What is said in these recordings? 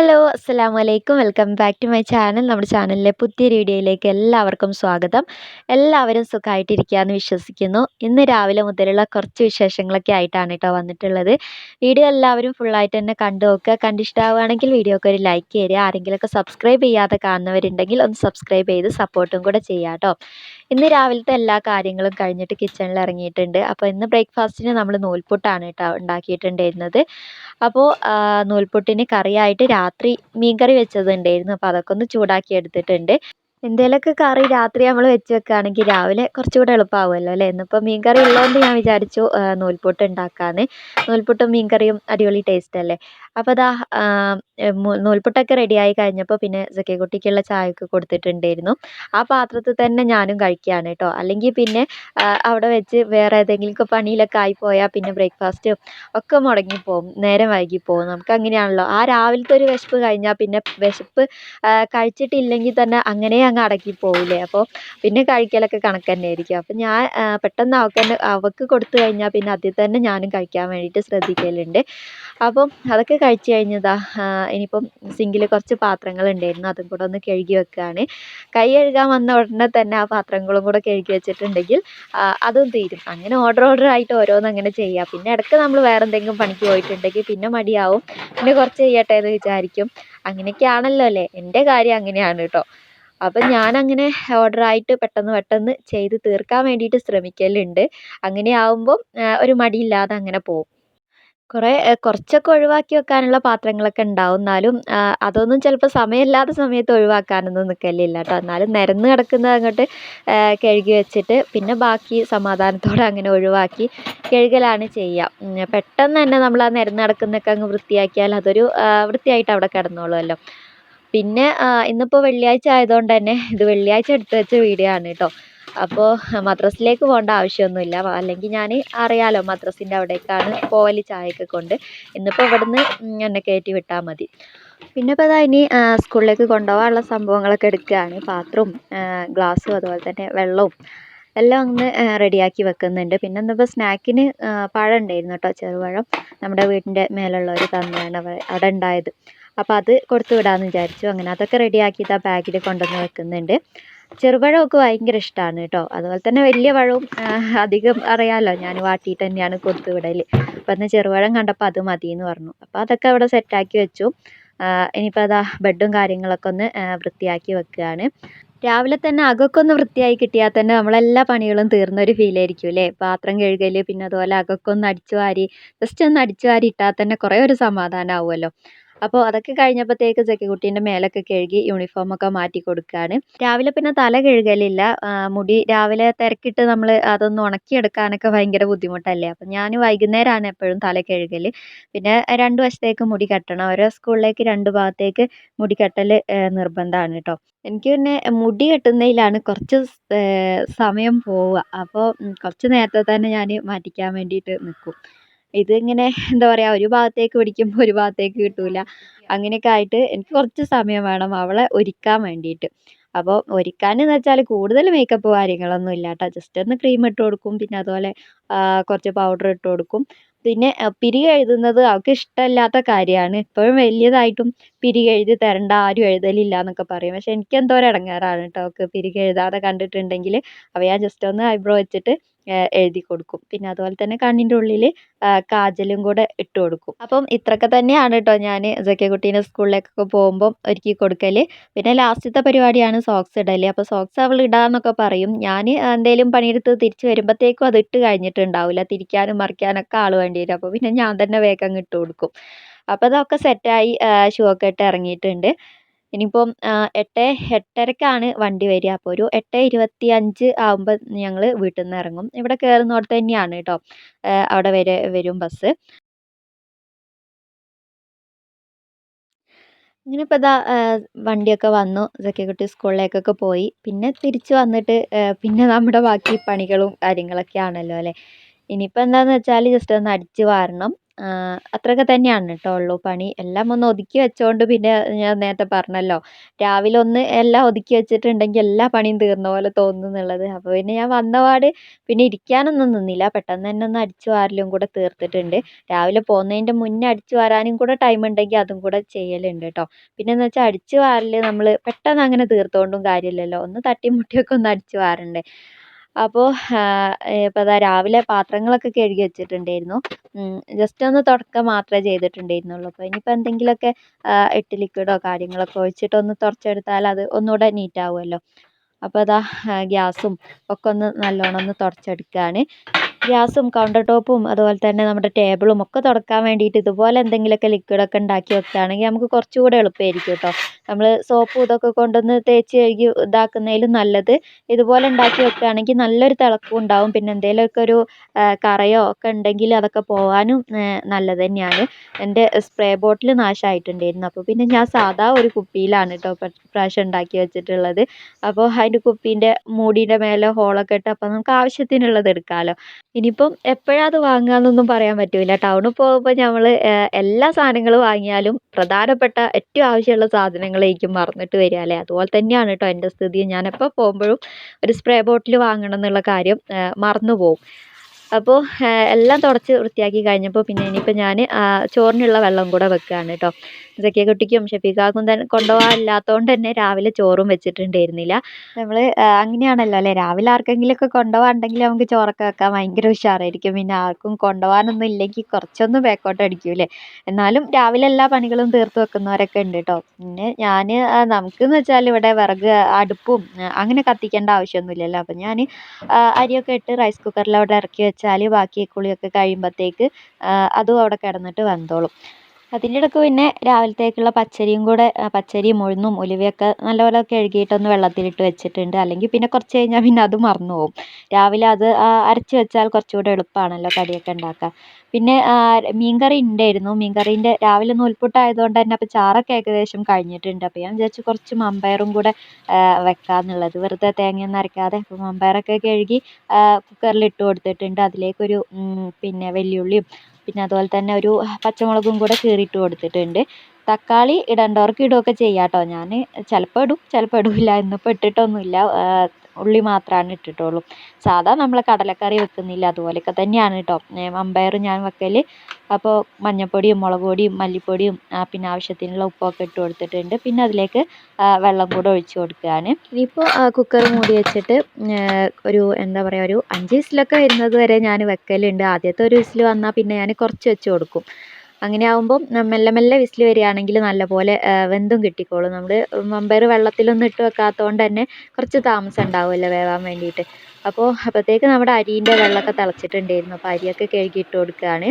Hello അസ്സാം വലൈക്കും welcome back to my channel നമ്മുടെ ചാനലിലെ പുതിയൊരു വീഡിയോയിലേക്ക് എല്ലാവർക്കും സ്വാഗതം. എല്ലാവരും സുഖമായിട്ടിരിക്കുകയെന്ന് വിശ്വസിക്കുന്നു. ഇന്ന് രാവിലെ മുതലുള്ള കുറച്ച് വിശേഷങ്ങളൊക്കെ ആയിട്ടാണ് കേട്ടോ വന്നിട്ടുള്ളത്. വീഡിയോ എല്ലാവരും ഫുള്ളായിട്ട് തന്നെ കണ്ടു നോക്കുക. കണ്ടിഷ്ടാവുകയാണെങ്കിൽ വീഡിയോക്ക് ഒരു ലൈക്ക് തരിക. ആരെങ്കിലുമൊക്കെ സബ്സ്ക്രൈബ് ചെയ്യാതെ കാണുന്നവരുണ്ടെങ്കിൽ ഒന്ന് സബ്സ്ക്രൈബ് ചെയ്ത് സപ്പോർട്ടും കൂടെ ചെയ്യാം കേട്ടോ. ഇന്ന് രാവിലത്തെ എല്ലാ കാര്യങ്ങളും കഴിഞ്ഞിട്ട് കിച്ചണിൽ ഇറങ്ങിയിട്ടുണ്ട്. അപ്പോൾ ഇന്ന് ബ്രേക്ക്ഫാസ്റ്റിന് നമ്മൾ നൂൽപുട്ടാണ് കേട്ടോ ഉണ്ടാക്കിയിട്ടുണ്ടായിരുന്നത്. അപ്പോൾ നൂൽപുട്ടിന് കറിയായിട്ട് രാത്രി മീൻ കറി വെച്ചതുണ്ടായിരുന്നു. അപ്പോൾ അതൊക്കെ ഒന്ന് ചൂടാക്കി എടുത്തിട്ടുണ്ട്. എന്തേലൊക്കെ കറി രാത്രി നമ്മൾ വെച്ച് വെക്കുകയാണെങ്കിൽ രാവിലെ കുറച്ചുകൂടെ എളുപ്പമാവുമല്ലോ അല്ലേ? ഇന്നിപ്പോൾ മീൻ കറി ഉള്ളതുകൊണ്ട് ഞാൻ വിചാരിച്ചു നൂൽപുട്ട് ഉണ്ടാക്കാമെന്ന് നൂൽപുട്ടും മീൻ കറിയും അടിപൊളി ടേസ്റ്റ് അല്ലേ? അപ്പോൾ ദാ നൂൽപുട്ടൊക്കെ റെഡിയായി കഴിഞ്ഞപ്പോൾ പിന്നെ സക്കിക്കുട്ടിക്കുള്ള ചായയൊക്കെ കൊടുത്തിട്ടുണ്ടായിരുന്നു. ആ പാത്രത്തിൽ തന്നെ ഞാനും കഴിക്കുകയാണ് കേട്ടോ. അല്ലെങ്കിൽ പിന്നെ അവിടെ വെച്ച് വേറെ ഏതെങ്കിലും പണിയിലൊക്കെ ആയിപ്പോയാൽ പിന്നെ ബ്രേക്ക്ഫാസ്റ്റും ഒക്കെ മുടങ്ങിപ്പോവും. നേരം വൈകിപ്പോവും. നമുക്ക് അങ്ങനെയാണല്ലോ. ആ രാവിലത്തെ ഒരു വിശപ്പ് കഴിഞ്ഞാൽ പിന്നെ വിശപ്പ് കഴിച്ചിട്ടില്ലെങ്കിൽ തന്നെ അങ്ങനെ അങ്ങ് അടക്കി പോവില്ലേ അപ്പോൾ പിന്നെ കഴിക്കലൊക്കെ കണക്ക് തന്നെയായിരിക്കും. അപ്പോൾ ഞാൻ പെട്ടെന്ന് അവൾക്ക് അവൾക്ക് കൊടുത്തു കഴിഞ്ഞാൽ പിന്നെ അതിൽ തന്നെ ഞാനും കഴിക്കാൻ വേണ്ടിയിട്ട് ശ്രദ്ധിക്കലുണ്ട്. അപ്പം അതൊക്കെ കഴിച്ച് കഴിഞ്ഞതാ ഇനിയിപ്പം സിങ്കിൽ കുറച്ച് പാത്രങ്ങൾ ഉണ്ടായിരുന്നു അതും കൂടെ ഒന്ന് കഴുകി വെക്കുകയാണ് കൈ കഴുകാൻ വന്ന ഉടനെ തന്നെ ആ പാത്രങ്ങളും കൂടെ കഴുകി വെച്ചിട്ടുണ്ടെങ്കിൽ അതും തീരും. അങ്ങനെ ഓർഡർ ഓർഡർ ആയിട്ട് ഓരോന്ന് അങ്ങനെ ചെയ്യുക പിന്നെ ഇടയ്ക്ക് നമ്മൾ വേറെ എന്തെങ്കിലും പണിക്ക് പോയിട്ടുണ്ടെങ്കിൽ പിന്നെ മടിയാവും. പിന്നെ കുറച്ച് ചെയ്യട്ടെ എന്ന് വിചാരിക്കും. അങ്ങനെയൊക്കെയാണല്ലോ അല്ലേ? എന്റെ കാര്യം അങ്ങനെയാണ് കേട്ടോ. അപ്പം ഞാനങ്ങനെ ഓർഡറായിട്ട് പെട്ടെന്ന് പെട്ടെന്ന് ചെയ്ത് തീർക്കാൻ വേണ്ടിയിട്ട് ശ്രമിക്കലുണ്ട്. അങ്ങനെ ആവുമ്പം ഒരു മടിയില്ലാതെ അങ്ങനെ പോകും കുറേ കുറച്ചൊക്കെ ഒഴിവാക്കി വെക്കാനുള്ള പാത്രങ്ങളൊക്കെ ഉണ്ടാവും. എന്നാലും അതൊന്നും ചിലപ്പോൾ സമയമില്ലാത്ത സമയത്ത് ഒഴിവാക്കാനൊന്നും നിൽക്കലില്ല കേട്ടോ. എന്നാലും നിരന്ന് കിടക്കുന്നത് അങ്ങോട്ട് കഴുകി വെച്ചിട്ട് പിന്നെ ബാക്കി സമാധാനത്തോടെ അങ്ങനെ ഒഴിവാക്കി കഴുകലാണ് ചെയ്യുക പെട്ടെന്ന് തന്നെ നമ്മൾ ആ നിരന്ന് കിടക്കുന്നൊക്കെ അങ്ങ് വൃത്തിയാക്കിയാൽ അതൊരു വൃത്തിയായിട്ട് അവിടെ കിടന്നോളുമല്ലോ. പിന്നെ ഇന്നിപ്പോൾ വെള്ളിയാഴ്ച ആയതുകൊണ്ട് തന്നെ ഇത് വെള്ളിയാഴ്ച എടുത്ത് വെച്ച വീഡിയോ ആണ് കേട്ടോ. അപ്പോൾ മദ്രസിലേക്ക് പോകേണ്ട ആവശ്യമൊന്നുമില്ല. അല്ലെങ്കിൽ ഞാൻ അറിയാലോ മദ്രസിന്റെ അവിടേക്കാണ് പോവൽ ചായയൊക്കെ കൊണ്ട്. ഇന്നിപ്പോൾ ഇവിടുന്ന് എന്നെ കയറ്റി വിട്ടാൽ മതി. പിന്നെ ഇപ്പോൾ അതാ ഇനി സ്കൂളിലേക്ക് കൊണ്ടുപോകാനുള്ള സംഭവങ്ങളൊക്കെ എടുക്കുകയാണ്. പാത്രവും ഗ്ലാസ്സും അതുപോലെ തന്നെ വെള്ളവും എല്ലാം ഒന്ന് റെഡിയാക്കി വെക്കുന്നുണ്ട്. പിന്നെ ഇന്നിപ്പോൾ സ്നാക്കിന് പഴം ഉണ്ടായിരുന്നു കേട്ടോ ചെറുപഴം. നമ്മുടെ വീടിന്റെ മേലുള്ളവർ തന്നെയാണ് അവിടെ ഉണ്ടായത്. അപ്പോൾ അത് കൊടുത്തു വിടാമെന്ന് വിചാരിച്ചു. അങ്ങനെ അതൊക്കെ റെഡിയാക്കി ഇതാ ബാഗിൽ കൊണ്ടുവന്ന് വെക്കുന്നുണ്ട്. ചെറുപഴമൊക്കെ ഭയങ്കര ഇഷ്ടമാണ് കേട്ടോ. അതുപോലെ തന്നെ വലിയ പഴവും അധികം അറിയാമല്ലോ ഞാൻ വാട്ടിയിട്ട് തന്നെയാണ് കൊടുത്തു വിടൽ അപ്പോൾ അന്ന് ചെറുപഴം കണ്ടപ്പോൾ അത് മതി എന്ന് പറഞ്ഞു. അപ്പോൾ അതൊക്കെ അവിടെ സെറ്റാക്കി വെച്ചു. ഇനിയിപ്പോൾ അതാ ബെഡും കാര്യങ്ങളൊക്കെ ഒന്ന് വൃത്തിയാക്കി വെക്കുകയാണ്. രാവിലെ തന്നെ അകമൊക്കെ ഒന്ന് വൃത്തിയായി കിട്ടിയാൽ തന്നെ നമ്മളെല്ലാ പണികളും തീർന്നൊരു ഫീലായിരിക്കും അല്ലേ? പാത്രം കഴുകൽ പിന്നെ അതുപോലെ അകമൊക്കെ ഒന്ന് അടിച്ചു വാരി ജസ്റ്റ് ഒന്ന് അടിച്ചു വാരി ഇട്ടാൽ തന്നെ കുറേ ഒരു സമാധാനം ആവുമല്ലോ. അപ്പോൾ അതൊക്കെ കഴിഞ്ഞപ്പോഴത്തേക്ക് സെക്കിക്കുട്ടീന്റെ മേലൊക്കെ കഴുകി യൂണിഫോമൊക്കെ മാറ്റി കൊടുക്കുകയാണ് രാവിലെ പിന്നെ തല കഴുകലില്ല. മുടി രാവിലെ തിരക്കിട്ട് നമ്മൾ അതൊന്ന് ഉണക്കിയെടുക്കാനൊക്കെ ഭയങ്കര ബുദ്ധിമുട്ടല്ലേ? അപ്പം ഞാൻ വൈകുന്നേരമാണ് എപ്പോഴും തല കഴുകൽ പിന്നെ രണ്ട് വശത്തേക്ക് മുടി കെട്ടണം. ഓരോ സ്കൂളിലേക്ക് രണ്ട് ഭാഗത്തേക്ക് മുടി കെട്ടൽ നിർബന്ധമാണ് കേട്ടോ എനിക്ക് പിന്നെ മുടി കെട്ടുന്നതിലാണ് കുറച്ച് സമയം പോവുക. അപ്പോൾ കുറച്ച് നേരത്തെ തന്നെ ഞാൻ മാറ്റിക്കാൻ വേണ്ടിയിട്ട് നിൽക്കും ഇതിങ്ങനെ എന്താ പറയുക ഒരു ഭാഗത്തേക്ക് പിടിക്കുമ്പോൾ ഒരു ഭാഗത്തേക്ക് കിട്ടില്ല അങ്ങനെയൊക്കെ ആയിട്ട് എനിക്ക് കുറച്ച് സമയം വേണം അവളെ ഒരുക്കാൻ വേണ്ടിയിട്ട്. അപ്പോൾ ഒരുക്കാനെന്ന് വെച്ചാൽ കൂടുതൽ മേക്കപ്പ് കാര്യങ്ങളൊന്നും ഇല്ല കേട്ടോ ജസ്റ്റ് ഒന്ന് ക്രീം ഇട്ട് കൊടുക്കും പിന്നെ അതുപോലെ കുറച്ച് പൗഡർ ഇട്ട് കൊടുക്കും. പിന്നെ പിരി എഴുതുന്നത് അവൾക്ക് ഇഷ്ടമല്ലാത്ത കാര്യമാണ്. ഇപ്പോഴും വലിയതായിട്ടും പിരി എഴുതി തരണ്ട ആരും എഴുതലില്ല എന്നൊക്കെ പറയും. പക്ഷെ എനിക്ക് ഒരു ഇടങ്ങേറാണ് കേട്ടോ അവൾക്ക് പിരി എഴുതാതെ കണ്ടിട്ടുണ്ടെങ്കിൽ അപ്പോൾ ഞാൻ ജസ്റ്റ് ഒന്ന് ഐബ്രോ വെച്ചിട്ട് എഴുതി കൊടുക്കും. പിന്നെ അതുപോലെ തന്നെ കണ്ണിന്റെ ഉള്ളിൽ കാജലും കൂടെ ഇട്ട് കൊടുക്കും. അപ്പം ഇത്രയൊക്കെ തന്നെയാണ് കേട്ടോ ഞാൻ കുട്ടീനെ സ്കൂളിലേക്കൊക്കെ പോകുമ്പം ഒരുക്കി കൊടുക്കൽ പിന്നെ ലാസ്റ്റത്തെ പരിപാടിയാണ് സോക്സ് ഇടൽ അപ്പോൾ സോക്സ് അവൾ ഇടാന്നൊക്കെ പറയും. ഞാൻ എന്തെങ്കിലും പണിയെടുത്ത് തിരിച്ച് വരുമ്പോഴത്തേക്കും അത് ഇട്ട് കഴിഞ്ഞിട്ടുണ്ടാവില്ല തിരിക്കാനും മറിക്കാനൊക്കെ ആൾ വേണ്ടി വരും. അപ്പോൾ പിന്നെ ഞാൻ തന്നെ വേഗം ഇട്ട് കൊടുക്കും. അപ്പോൾ അതൊക്കെ സെറ്റായി ഷൂ ഒക്കെ ഇട്ട് ഇറങ്ങിയിട്ടുണ്ട്. ഇനിയിപ്പം എട്ട് എട്ടരക്കാണ് വണ്ടി വരിക. അപ്പോൾ ഒരു എട്ട് ഇരുപത്തി അഞ്ച് ആകുമ്പോൾ ഞങ്ങൾ വീട്ടിൽ നിന്ന് ഇറങ്ങും. ഇവിടെ കയറുന്നിടത്ത് തന്നെയാണ് കേട്ടോ അവിടെ വരെ വരും ബസ്. ഇങ്ങനെ ഇപ്പോൾ ഇതാ വണ്ടിയൊക്കെ വന്നു. കുട്ടി സ്കൂളിലേക്കൊക്കെ പോയി. പിന്നെ തിരിച്ചു വന്നിട്ട് പിന്നെ നമ്മുടെ ബാക്കി പണികളും കാര്യങ്ങളൊക്കെ ആണല്ലോ അല്ലേ? ഇനിയിപ്പോൾ എന്താണെന്ന് വെച്ചാൽ ജസ്റ്റ് ഒന്ന് അടിച്ച് വാരണം. അത്രയൊക്കെ തന്നെയാണ് കേട്ടോ ഉള്ളൂ. പണി എല്ലാം ഒന്ന് ഒതുക്കി വെച്ചുകൊണ്ട് പിന്നെ ഞാൻ നേരത്തെ പറഞ്ഞല്ലോ രാവിലെ ഒന്ന് എല്ലാം ഒതുക്കി വെച്ചിട്ടുണ്ടെങ്കിൽ എല്ലാ പണിയും തീർന്ന പോലെ തോന്നും എന്നുള്ളത്. അപ്പോൾ പിന്നെ ഞാൻ വന്നപാട് പിന്നെ ഇരിക്കാനൊന്നും നിന്നില്ല. പെട്ടെന്ന് തന്നെ ഒന്ന് അടിച്ചു വാരലും കൂടെ തീർത്തിട്ടുണ്ട്. രാവിലെ പോകുന്നതിന്റെ മുന്നേ അടിച്ചു വാരാനും കൂടെ ടൈം ഉണ്ടെങ്കിൽ അതും കൂടെ ചെയ്യലുണ്ട് കേട്ടോ പിന്നെ എന്ന് വെച്ചാൽ അടിച്ചു വാരൽ നമ്മൾ പെട്ടെന്ന് അങ്ങനെ തീർത്തുകൊണ്ടും കാര്യമില്ലല്ലോ. ഒന്ന് തട്ടിയും മുട്ടിയൊക്കെ ഒന്ന് അടിച്ചു വാരണ്ടേ. അപ്പോൾ ഇപ്പോൾ ദാ രാവിലെ പാത്രങ്ങളൊക്കെ കഴുകി വെച്ചിട്ടുണ്ടായിരുന്നു. ജസ്റ്റ് ഒന്ന് തുടയ്ക്കുക മാത്രമേ ചെയ്തിട്ടുണ്ടായിരുന്നുള്ളൂ. അപ്പോൾ ഇനിയിപ്പോൾ എന്തെങ്കിലുമൊക്കെ എട്ട് ലിക്വിഡോ കാര്യങ്ങളൊക്കെ ഒഴിച്ചിട്ട് ഒന്ന് തുടച്ചെടുത്താൽ അത് ഒന്നുകൂടെ നീറ്റ് ആവുമല്ലോ. അപ്പോൾ ദാ ഗ്യാസും ഒക്കെ ഒന്ന് നല്ലോണം ഒന്ന് തുടച്ചെടുക്കുകയാണ് ഗ്യാസും കൗണ്ടർ ടോപ്പും അതുപോലെ തന്നെ നമ്മുടെ ടേബിളും ഒക്കെ തുടക്കാൻ വേണ്ടിയിട്ട് ഇതുപോലെ എന്തെങ്കിലുമൊക്കെ ലിക്വിഡൊക്കെ ഉണ്ടാക്കി വെക്കുകയാണെങ്കിൽ നമുക്ക് കുറച്ചുകൂടെ എളുപ്പമായിരിക്കും കേട്ടോ. നമ്മൾ സോപ്പും ഇതൊക്കെ കൊണ്ടുവന്ന് തേച്ച് കഴുകി ഇതാക്കുന്നതിലും നല്ലത്. ഇതുപോലെ ഉണ്ടാക്കി വെക്കുകയാണെങ്കിൽ നല്ലൊരു തിളക്കവും ഉണ്ടാവും. പിന്നെ എന്തെങ്കിലുമൊക്കെ ഒരു കറയോ ഒക്കെ ഉണ്ടെങ്കിൽ അതൊക്കെ പോകാനും നല്ലത് തന്നെയാണ്. എന്റെ സ്പ്രേ ബോട്ടിൽ നാശമായിട്ടുണ്ടായിരുന്നു. അപ്പോൾ പിന്നെ ഞാൻ സാധാ ഒരു കുപ്പിയിലാണ് കേട്ടോ പ്രാവശ്യം ഉണ്ടാക്കി വെച്ചിട്ടുള്ളത്. അപ്പോൾ അതിന്റെ കുപ്പീന്റെ മൂടീന്റെ മേലെ ഹോളൊക്കെ ഇട്ട് അപ്പോൾ നമുക്ക് ആവശ്യത്തിനുള്ളത് എടുക്കാമല്ലോ ഇനിയിപ്പം എപ്പോഴാണ് അത് വാങ്ങുക എന്നൊന്നും പറയാൻ പറ്റില്ല ടൗണിൽ പോകുമ്പോൾ നമ്മൾ എല്ലാ സാധനങ്ങളും വാങ്ങിയാലും പ്രധാനപ്പെട്ട ഏറ്റവും ആവശ്യമുള്ള സാധനങ്ങളായിരിക്കും മറന്നിട്ട് വരിക അല്ലേ? അതുപോലെ തന്നെയാണ് കേട്ടോ എന്റെ സ്ഥിതി. ഞാൻ എപ്പോൾ പോകുമ്പോഴും ഒരു സ്പ്രേ ബോട്ടിൽ വാങ്ങണം എന്നുള്ള കാര്യം മറന്നു പോകും അപ്പോൾ എല്ലാം തുടച്ച് വൃത്തിയാക്കി കഴിഞ്ഞപ്പോൾ പിന്നെ ഇനിയിപ്പോൾ ഞാൻ ചോറിനുള്ള വെള്ളം കൂടെ വെക്കുകയാണ് കേട്ടോ സക്കിയ കുട്ടിക്കും ഷെഫീഖാക്കും തന്നെ കൊണ്ടുപോകാനില്ലാത്തതുകൊണ്ട് തന്നെ രാവിലെ ചോറും വെച്ചിട്ടുണ്ടായിരുന്നില്ല. നമ്മൾ അങ്ങനെയാണല്ലോ അല്ലേ? രാവിലെ ആർക്കെങ്കിലുമൊക്കെ കൊണ്ടുപോകാനുണ്ടെങ്കിൽ നമുക്ക് ചോറൊക്കെ വെക്കാൻ ഭയങ്കര ഉഷാറായിരിക്കും. പിന്നെ ആർക്കും കൊണ്ടുപോകാനൊന്നും ഇല്ലെങ്കിൽ കുറച്ചൊന്ന് ബാക്കോട്ട് അടിക്കും അല്ലേ? എന്നാലും രാവിലെ എല്ലാ പണികളും തീർത്ത് വെക്കുന്നവരൊക്കെ ഉണ്ട് കേട്ടോ പിന്നെ ഞാൻ നമുക്കെന്ന് വെച്ചാൽ ഇവിടെ വിറക് അടുപ്പും അങ്ങനെ കത്തിക്കേണ്ട ആവശ്യമൊന്നുമില്ലല്ലോ. അപ്പം ഞാൻ അരിയൊക്കെ ഇട്ട് റൈസ് കുക്കറിൽ അവിടെ ഇറക്കി വെച്ചാൽ ബാക്കി കുളിയൊക്കെ കഴിയുമ്പോഴത്തേക്ക് അതും അവിടെ കിടന്നിട്ട് വെന്തോളും. അതിന്റെ ഇടയ്ക്ക് പിന്നെ രാവിലത്തേക്കുള്ള പച്ചരിയും കൂടെ പച്ചരിയും ഉഴുന്നും ഉലുവയൊക്കെ നല്ലപോലെ കഴുകിയിട്ടൊന്ന് വെള്ളത്തിലിട്ട് വെച്ചിട്ടുണ്ട്. അല്ലെങ്കിൽ പിന്നെ കുറച്ച് കഴിഞ്ഞാൽ പിന്നെ അത് മറന്നു പോകും. രാവിലെ അത് അരച്ച് വെച്ചാൽ കുറച്ചുകൂടെ എളുപ്പമാണല്ലോ കടിയൊക്കെ ഉണ്ടാക്കാൻ. പിന്നെ മീൻകറി ഉണ്ടായിരുന്നു മീൻകറീന്റെ രാവിലെ നൂൽപുട്ടായതുകൊണ്ട് തന്നെ അപ്പോൾ ചാറൊക്കെ ഏകദേശം കഴിഞ്ഞിട്ടുണ്ട്. അപ്പോൾ ഞാൻ വിചാരിച്ചു കുറച്ച് മമ്പയറും കൂടെ വെക്കാമെന്നുള്ളത് വെറുതെ തേങ്ങയൊന്നും അരയ്ക്കാതെ അപ്പോൾ മമ്പയറൊക്കെ കഴുകി കുക്കറിൽ ഇട്ട് കൊടുത്തിട്ടുണ്ട്. അതിലേക്കൊരു പിന്നെ വെല്ലുള്ളിയും പിന്നെ അതുപോലെ തന്നെ ഒരു പച്ചമുളകും കൂടെ കീറിയിട്ട് കൊടുത്തിട്ടുണ്ട്. തക്കാളി ഇടേണ്ടവർക്ക് ഇടുകയൊക്കെ ചെയ്യാം കേട്ടോ ഞാൻ ചിലപ്പോൾ ഇടും ചിലപ്പോൾ ഇടില്ല ഇന്നിപ്പോൾ ഇട്ടിട്ടൊന്നുമില്ല. ഉള്ളി മാത്രമാണ് ഇട്ടിട്ടുള്ളൂ. സാധാ നമ്മൾ കടലക്കറി വെക്കുന്നില്ല അതുപോലെയൊക്കെ തന്നെയാണ് കേട്ടോ അമ്പയർ ഞാൻ വെക്കൽ അപ്പോൾ മഞ്ഞൾപ്പൊടിയും മുളക് പൊടിയും മല്ലിപ്പൊടിയും പിന്നെ ആവശ്യത്തിനുള്ള ഉപ്പൊക്കെ ഇട്ട് കൊടുത്തിട്ടുണ്ട്. പിന്നെ അതിലേക്ക് വെള്ളം കൂടെ ഒഴിച്ച് കൊടുക്കുകയാണ്. ഇനിയിപ്പോൾ കുക്കർ മൂടി വെച്ചിട്ട് ഒരു എന്താ പറയുക ഒരു അഞ്ച് വിസിലൊക്കെ വരുന്നത് വരെ ഞാൻ വെക്കലുണ്ട്. ആദ്യത്തെ ഒരു വിസിൽ വന്നാൽ പിന്നെ ഞാൻ കുറച്ച് വെച്ച് കൊടുക്കും. അങ്ങനെ ആകുമ്പം മെല്ലെ മെല്ലെ വിസിൽ വരികയാണെങ്കിൽ നല്ലപോലെ വെന്തും കിട്ടിക്കോളും. നമ്മൾ മമ്പയർ വെള്ളത്തിലൊന്നും ഇട്ട് വെക്കാത്തത് കൊണ്ട് തന്നെ കുറച്ച് താമസം ഉണ്ടാവുമല്ലോ വേവാൻ വേണ്ടിയിട്ട്. അപ്പോൾ അപ്പോഴത്തേക്ക് നമ്മുടെ അരീന്റെ വെള്ളമൊക്കെ തിളച്ചിട്ടുണ്ടായിരുന്നു. അപ്പോൾ അരിയൊക്കെ കഴുകി ഇട്ട് കൊടുക്കുകയാണ്.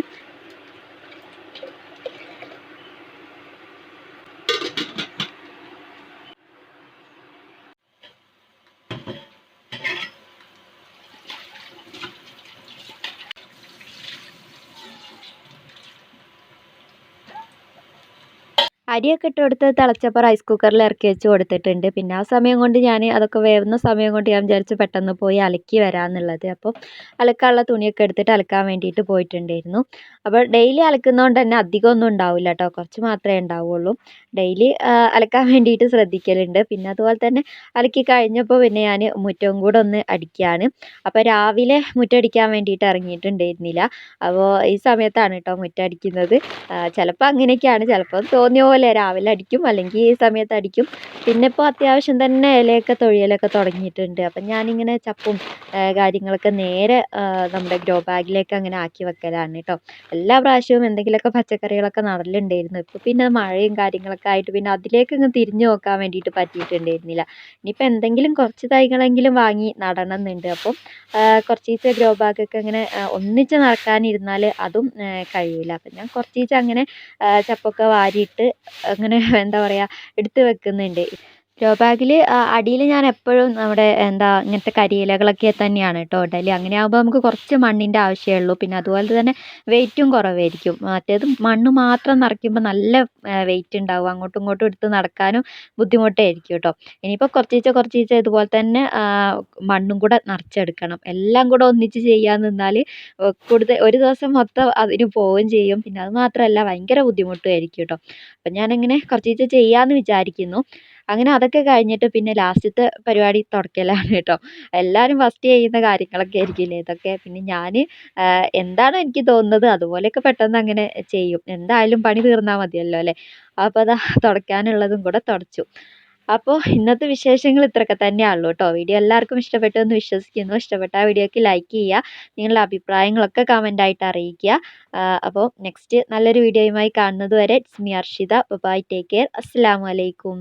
അരിയൊക്കെ ഇട്ട് കൊടുത്ത് തിളച്ചപ്പോൾ റൈസ് കുക്കറിൽ ഇറക്കി വെച്ച് കൊടുത്തിട്ടുണ്ട്. പിന്നെ ആ സമയം കൊണ്ട് ഞാൻ അതൊക്കെ വേവുന്ന സമയം കൊണ്ട് ഞാൻ വിചാരിച്ചു പെട്ടെന്ന് പോയി അലക്കി വരാമെന്നുള്ളത് അപ്പോൾ അലക്കാനുള്ള തുണിയൊക്കെ എടുത്തിട്ട് അലക്കാൻ വേണ്ടിയിട്ട് പോയിട്ടുണ്ടായിരുന്നു. അപ്പോൾ ഡെയിലി അലക്കുന്നതുകൊണ്ട് തന്നെ അധികമൊന്നും ഉണ്ടാവില്ല കേട്ടോ കുറച്ച് മാത്രമേ ഉണ്ടാവുള്ളൂ. ഡെയിലി അലക്കാൻ വേണ്ടിയിട്ട് ശ്രദ്ധിക്കലുണ്ട്. പിന്നെ അതുപോലെ തന്നെ അലക്കി കഴിഞ്ഞപ്പോൾ പിന്നെ ഞാൻ മുറ്റവും കൂടെ ഒന്ന് അടിക്കുകയാണ് അപ്പോൾ രാവിലെ മുറ്റടിക്കാൻ വേണ്ടിയിട്ട് ഇറങ്ങിയിട്ടുണ്ടായിരുന്നില്ല. അപ്പോൾ ഈ സമയത്താണ് കേട്ടോ മുറ്റടിക്കുന്നത്. ചിലപ്പോൾ അങ്ങനെയൊക്കെയാണ്. ചിലപ്പോൾ തോന്നിയ പോലെ രാവിലെ അടിക്കും അല്ലെങ്കിൽ ഈ സമയത്ത് അടിക്കും പിന്നെ ഇപ്പോൾ അത്യാവശ്യം തന്നെ ഇലയൊക്കെ തൊഴിയലൊക്കെ തുടങ്ങിയിട്ടുണ്ട്. അപ്പം ഞാനിങ്ങനെ ചപ്പും കാര്യങ്ങളൊക്കെ നേരെ നമ്മുടെ ഗ്രോ ബാഗിലേക്ക് അങ്ങനെ ആക്കി വെക്കലാണ് കേട്ടോ എല്ലാ പ്രാവശ്യവും എന്തെങ്കിലുമൊക്കെ പച്ചക്കറികളൊക്കെ നടലുണ്ടായിരുന്നു. ഇപ്പോൾ പിന്നെ മഴയും കാര്യങ്ങളൊക്കെ ആയിട്ട് പിന്നെ അതിലേക്ക് അങ്ങ് തിരിഞ്ഞു നോക്കാൻ വേണ്ടിയിട്ട് പറ്റിയിട്ടുണ്ടായിരുന്നില്ല. ഇനിയിപ്പോൾ എന്തെങ്കിലും കുറച്ച് തൈകളെങ്കിലും വാങ്ങി നടണം എന്നുണ്ട് അപ്പം കുറച്ചീച്ച ഗ്രോ ബാഗൊക്കെ ഇങ്ങനെ ഒന്നിച്ച് നടക്കാനിരുന്നാൽ അതും കഴിയില്ല അപ്പം ഞാൻ കുറച്ചീച്ച അങ്ങനെ ചപ്പൊക്കെ വാരിയിട്ട് അങ്ങനെ എന്താ പറയുക എടുത്തു വെക്കുന്നുണ്ട്. ഗ്രോ ബാഗിൽ അടിയിൽ ഞാൻ എപ്പോഴും നമ്മുടെ എന്താ ഇങ്ങനത്തെ കരിയിലകളൊക്കെ തന്നെയാണ് കേട്ടോ ഇടൽ അങ്ങനെ ആകുമ്പോൾ നമുക്ക് കുറച്ച് മണ്ണിന്റെ ആവശ്യമേ ഉള്ളൂ പിന്നെ അതുപോലെ തന്നെ വെയിറ്റും കുറവായിരിക്കും. മറ്റേത് മണ്ണ് മാത്രം നിറയ്ക്കുമ്പോൾ നല്ല വെയിറ്റ് ഉണ്ടാവും. അങ്ങോട്ടും ഇങ്ങോട്ടും എടുത്ത് നടക്കാനും ബുദ്ധിമുട്ടായിരിക്കും കേട്ടോ ഇനിയിപ്പോൾ കുറച്ചീച്ച കുറച്ചീച്ച ഇതുപോലെ തന്നെ മണ്ണും കൂടെ നിറച്ചെടുക്കണം. എല്ലാം കൂടെ ഒന്നിച്ച് ചെയ്യാൻ നിന്നാൽ കൂടുതൽ ഒരു ദിവസം മൊത്തം അതിന് പോവുകയും ചെയ്യും. പിന്നെ അത് മാത്രമല്ല ഭയങ്കര ബുദ്ധിമുട്ടുമായിരിക്കും കേട്ടോ അപ്പം ഞാനിങ്ങനെ കുറച്ചീച്ച ചെയ്യാമെന്ന് വിചാരിക്കുന്നു. അങ്ങനെ അതൊക്കെ കഴിഞ്ഞിട്ട് പിന്നെ ലാസ്റ്റത്തെ പരിപാടി തുടക്കലാണ് കേട്ടോ. എല്ലാവരും ഫസ്റ്റ് ചെയ്യുന്ന കാര്യങ്ങളൊക്കെ ആയിരിക്കില്ലേ? ഇതൊക്കെ പിന്നെ ഞാൻ എന്താണ് എനിക്ക് തോന്നുന്നത്? അതുപോലെയൊക്കെ പെട്ടെന്ന് അങ്ങനെ ചെയ്യും. എന്തായാലും പണി തീർന്നാൽ മതിയല്ലോ അല്ലേ? അപ്പോൾ അതാ തുടയ്ക്കാനുള്ളതും കൂടെ തുടച്ചു. അപ്പോൾ ഇന്നത്തെ വിശേഷങ്ങൾ ഇത്രയൊക്കെ തന്നെയാണുള്ളൂ കേട്ടോ. വീഡിയോ എല്ലാവർക്കും ഇഷ്ടപ്പെട്ടു എന്ന് വിശ്വസിക്കുന്നു. ഇഷ്ടപ്പെട്ട ആ വീഡിയോക്ക് ലൈക്ക് ചെയ്യുക നിങ്ങളുടെ അഭിപ്രായങ്ങളൊക്കെ കമന്റ് ആയിട്ട് അറിയിക്കുക. അപ്പോൾ നെക്സ്റ്റ് നല്ലൊരു വീഡിയോയുമായി കാണുന്നത് വരെ it's me Arshitha. Bye take care അസ്സാം വലൈക്കും